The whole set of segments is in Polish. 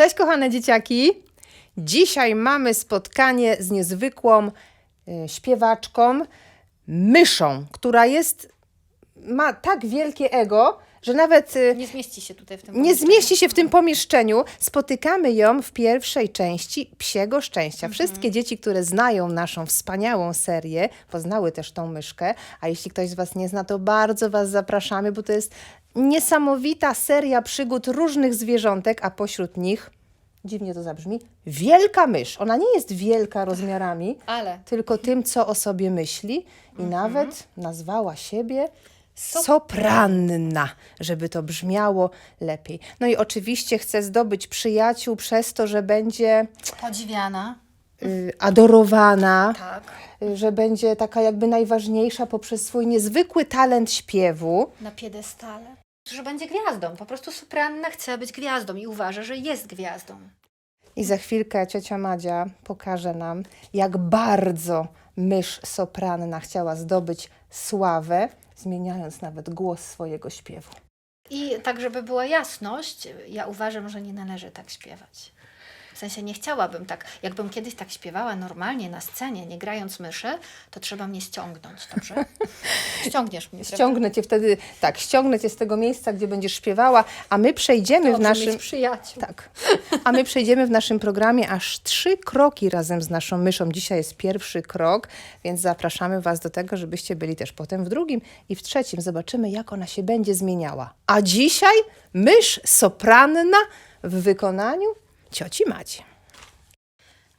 Cześć kochane dzieciaki. Dzisiaj mamy spotkanie z niezwykłą y, śpiewaczką, myszą, która jest ma tak wielkie ego, że nawet y, Nie zmieści się tutaj w tym nie pomieszczeniu. zmieści się w tym pomieszczeniu. Spotykamy ją w pierwszej części Psiego Szczęścia. Wszystkie dzieci, które znają naszą wspaniałą serię, poznały też tą myszkę, a jeśli ktoś z Was nie zna, to bardzo Was zapraszamy, bo to jest niesamowita seria przygód różnych zwierzątek, a pośród nich, dziwnie to zabrzmi, wielka mysz. Ona nie jest wielka rozmiarami, Ale tylko tym, co o sobie myśli i nawet nazwała siebie Sopranna, żeby to brzmiało lepiej. No i oczywiście chce zdobyć przyjaciół przez to, że będzie podziwiana. y, adorowana, Tak. y, że będzie taka jakby najważniejsza poprzez swój niezwykły talent śpiewu. Na piedestale. Że będzie gwiazdą. Po prostu Supranna chce być gwiazdą i uważa, że jest gwiazdą. I za chwilkę ciocia Madzia pokaże nam, jak bardzo mysz sopranna chciała zdobyć sławę, zmieniając nawet głos swojego śpiewu. I tak, żeby była jasność, ja uważam, że nie należy tak śpiewać. W sensie nie chciałabym tak, jakbym kiedyś tak śpiewała normalnie na scenie, nie grając myszy, to trzeba mnie ściągnąć, dobrze? Ściągniesz mnie, prawda? Ściągnę cię wtedy, tak, ściągnę cię z tego miejsca, gdzie będziesz śpiewała, a my przejdziemy w Dobrze naszym. mieć przyjaciół. Tak. A my przejdziemy w naszym programie aż trzy kroki razem z naszą myszą. Dzisiaj jest pierwszy krok, więc zapraszamy Was do tego, żebyście byli też potem w drugim i w trzecim. Zobaczymy, jak ona się będzie zmieniała. A dzisiaj mysz sopranna w wykonaniu cioci Maci.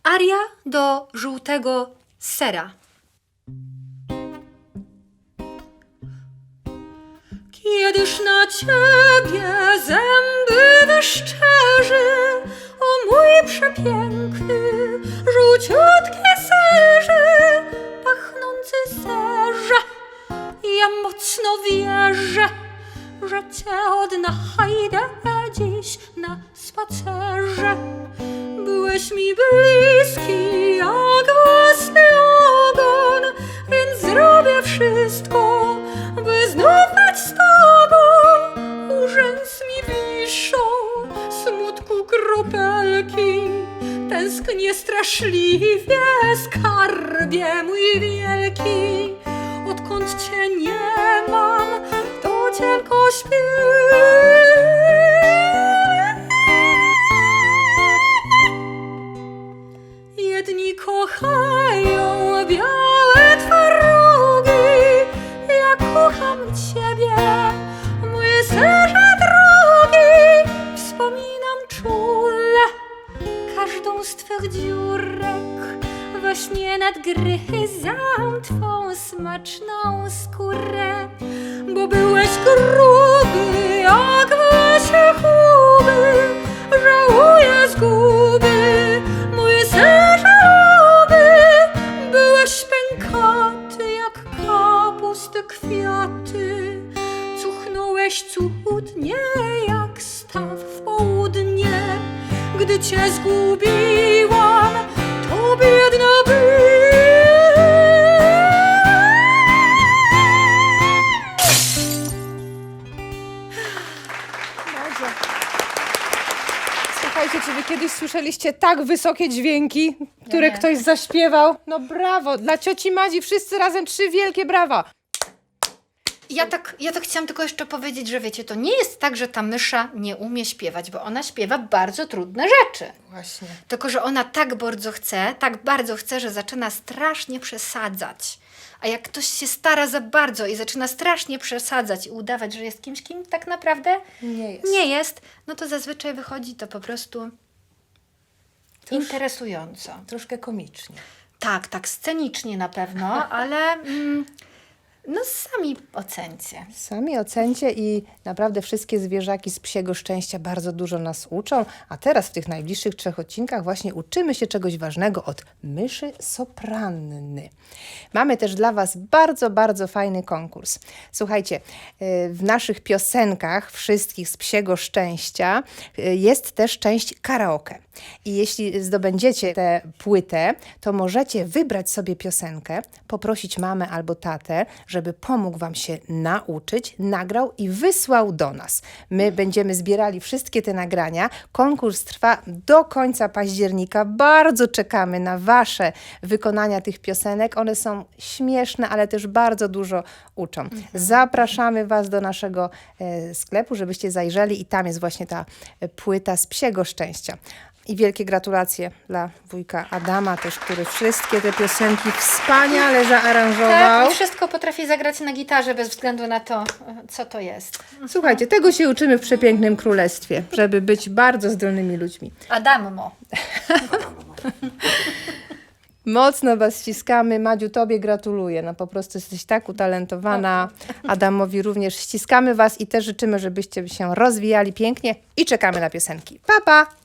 Aria do żółtego sera. Kiedyż na ciebie zęby wyszczerzy, o mój przepiękny, żółciutki serze, pachnący serze. Ja mocno wierzę, że cię odnajdę dziś na spacerze. Byłeś mi bliski jak własny ogon, więc zrobię wszystko, by znów być z tobą. U rzęs mi wiszą smutku kropelki, tęsknię straszliwie, skarbie mój wielki. Odkąd cię nie mam, cienko śpię. Jedni kochają białe twarogi, ja kocham Ciebie, moje serze drogi. Wspominam czule każdą z Twych dziurek, we śnie nadgryzam Twą smaczną skórę, bo byłeś gruby jak wasze chuby, żałuję zguby, moje luby. Byłeś pękaty jak kapusty kwiaty, cuchnąłeś cudnie jak staw w południe. Gdy cię zgubiłam, to biedna słyszeliście tak wysokie dźwięki, które nie. ktoś zaśpiewał? No brawo, dla cioci Madzi wszyscy razem trzy wielkie brawa. Ja tak, ja tak chciałam tylko jeszcze powiedzieć, że wiecie, to nie jest tak, że ta mysza nie umie śpiewać, bo ona śpiewa bardzo trudne rzeczy. Właśnie. Tylko, że ona tak bardzo chce, tak bardzo chce, że zaczyna strasznie przesadzać. A jak ktoś się stara za bardzo i zaczyna strasznie przesadzać i udawać, że jest kimś, kim tak naprawdę Nie jest. nie jest, no to zazwyczaj wychodzi to po prostu Trosz- interesująco. Troszkę komicznie. Tak, tak, scenicznie na pewno, ale mm, no sami ocencie. Sami ocencie i naprawdę wszystkie zwierzaki z psiego szczęścia bardzo dużo nas uczą, a teraz w tych najbliższych trzech odcinkach właśnie uczymy się czegoś ważnego od myszy sopranny. Mamy też dla Was bardzo, bardzo fajny konkurs. Słuchajcie, y, w naszych piosenkach wszystkich z psiego szczęścia y, jest też część karaoke. I jeśli zdobędziecie tę płytę, to możecie wybrać sobie piosenkę, poprosić mamę albo tatę, żeby pomógł Wam się nauczyć, nagrał i wysłał do nas. My będziemy zbierali wszystkie te nagrania. Konkurs trwa do końca października. Bardzo czekamy na Wasze wykonania tych piosenek. One są śmieszne, ale też bardzo dużo uczą. Zapraszamy Was do naszego e, sklepu, żebyście zajrzeli i tam jest właśnie ta e, płyta z psiego szczęścia. I wielkie gratulacje dla wujka Adama też, który wszystkie te piosenki wspaniale zaaranżował. Tak, wszystko potrafi zagrać na gitarze bez względu na to, co to jest. Słuchajcie, tego się uczymy w przepięknym królestwie, żeby być bardzo zdolnymi ludźmi. Adammo. Mocno Was ściskamy. Madziu, Tobie gratuluję. No po prostu jesteś tak utalentowana. Adamowi również ściskamy Was i też życzymy, żebyście się rozwijali pięknie i czekamy na piosenki. Pa, pa!